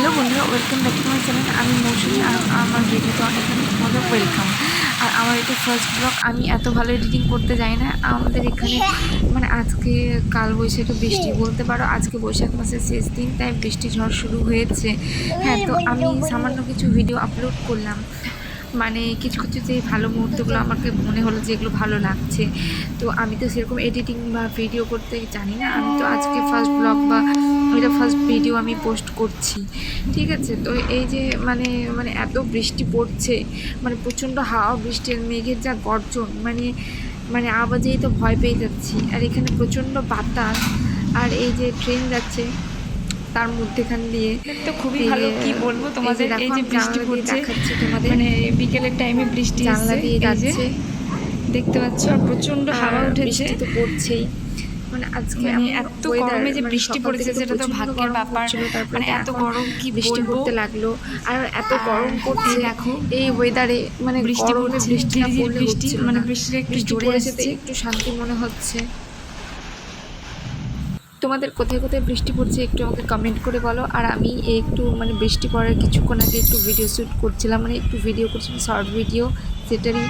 Hello বন্ধুরা welcome back to my channel আমি মৌসুমি, আর আমার ভিডিওতে অনেক অনেক তোমাদের ওয়েলকাম আর আমার এটা ফার্স্ট ব্লগ আমি এত ভালো এডিটিং করতে যাই না। আমাদের এখানে মানে আজকে কাল বৈশাখে বৃষ্টি বলতে পারো, আজকে বৈশাখ মাসের শেষ দিন, তাই বৃষ্টি ঝড় শুরু হয়েছে। হ্যাঁ তো আমি সামান্য কিছু ভিডিও আপলোড করলাম। মানে কিছু কিছু যে ভালো মুহূর্তগুলো আমাকে মনে হলো যে এগুলো ভালো লাগছে। তো আমি তো সেরকম এডিটিং বা ভিডিও করতে জানি না। আমি তো আজকে ফার্স্ট ব্লগ বা এটা ফার্স্ট ভিডিও আমি পোস্ট করছি। ঠিক আছে? তো এই যে মানে মানে এত বৃষ্টি পড়ছে মানে প্রচণ্ড হাওয়া বৃষ্টির মেঘের যা গর্জন মানে মানে আওয়াজেই তো ভয় পেয়ে যাচ্ছি। আর এখানে প্রচণ্ড বাতাস আর এই যে ট্রেন যাচ্ছে তার মধ্যেখান দিয়ে তো খুবই ভালো। কি বলব তোমাদের? এই যে বৃষ্টি পড়ছে তোমাদের। মানে বিকেলের টাইমে বৃষ্টি জানলা দিয়ে যাচ্ছে। দেখতে পাচ্ছ আর প্রচণ্ড হাওয়া উঠেছে। তো পড়ছেই। মানে আজকে মানে আমি এত গরমে যে মানে বৃষ্টি পড়েছে সেটা তো ভাগ্যের ব্যাপার। মানে এত গরম কি বৃষ্টি পড়তে লাগল। আর এত গরম পড়ছে এই দেখো, এই ওয়েদারে মানে বৃষ্টি বৃষ্টি না ঝিরিঝিরি পড়লে বৃষ্টি, মানে। বৃষ্টিটা একটু জোরে আসছে। একটু শান্তি মনে হচ্ছে। তোমাদের কোথায় কোথায় বৃষ্টি পড়ছে একটু আমাকে কমেন্ট করে বলো। আর আমি একটু মানে বৃষ্টি পড়ার কিছুক্ষণ আগে একটু ভিডিও শ্যুট করছিলাম মানে একটু ভিডিও করছিলাম শর্ট ভিডিও সেটারই